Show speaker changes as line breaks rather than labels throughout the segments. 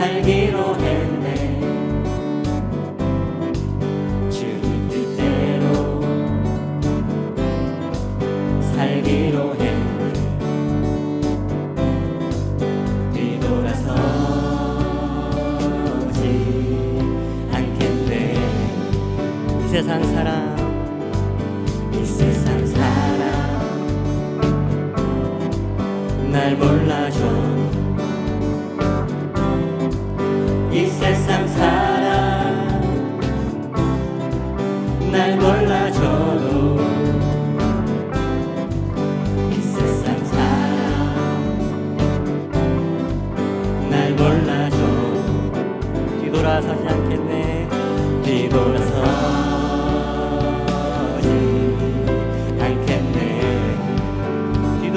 살기로 했네. 주 뜻대로 살기로 했네. 뒤돌아서지 않겠네. 이 세상 사람 이 세상 사람. 날 몰라줘.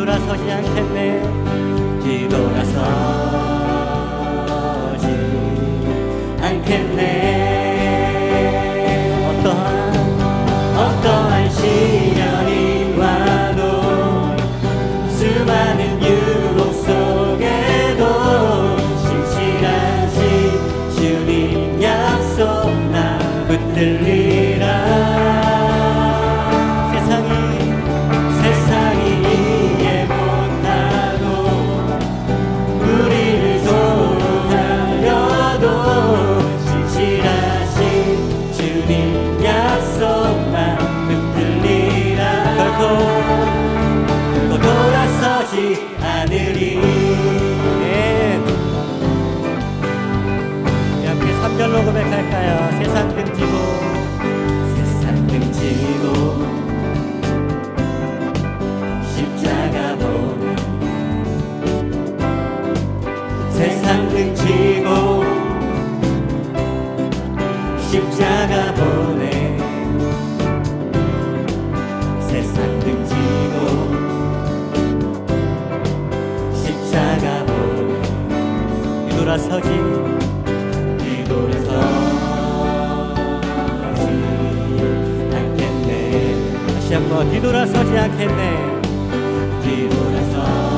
뒤돌아서지 않겠네. 뒤돌아서지 않겠네. 뒤돌아서지 않겠네. 뒤돌아서.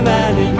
humanity.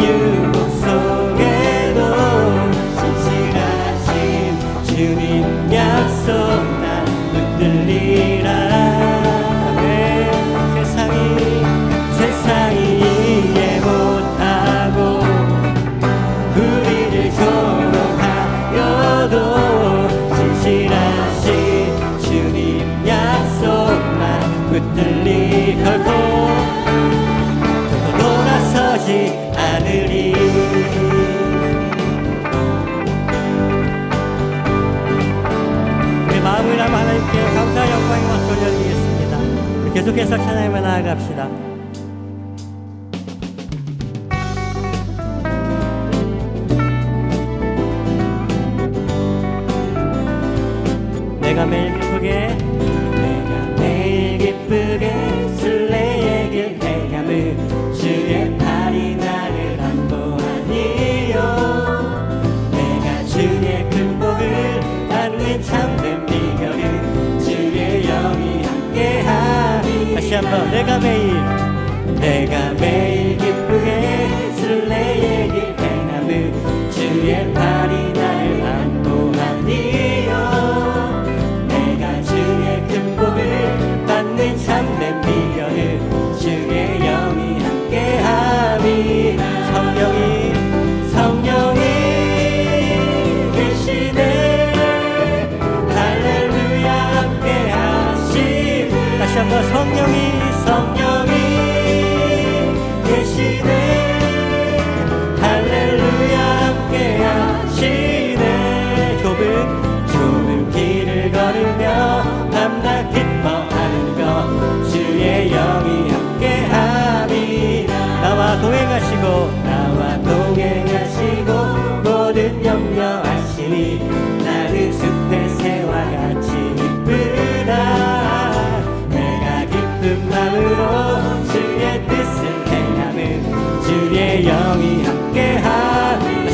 계속해서 찬양을 나아갑시다. 내가 매일 기쁘게 내가 매일 기쁘게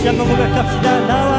Siano mula kapsida lawa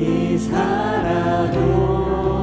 비살아도 빛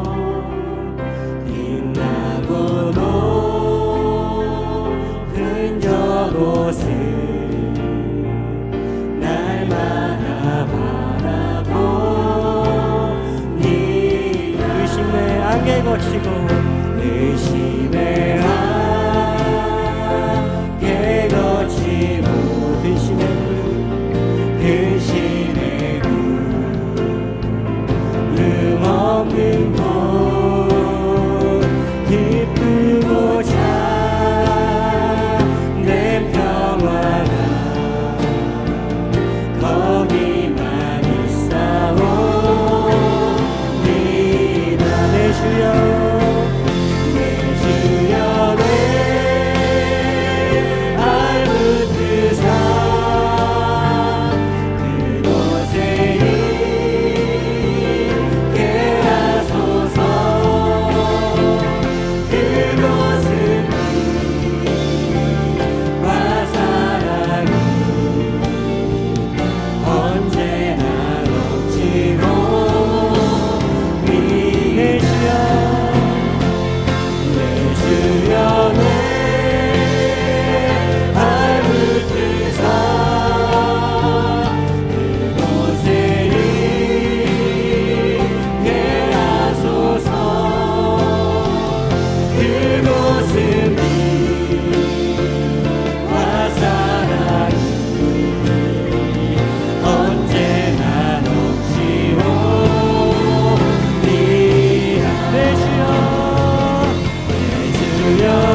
주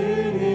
singing.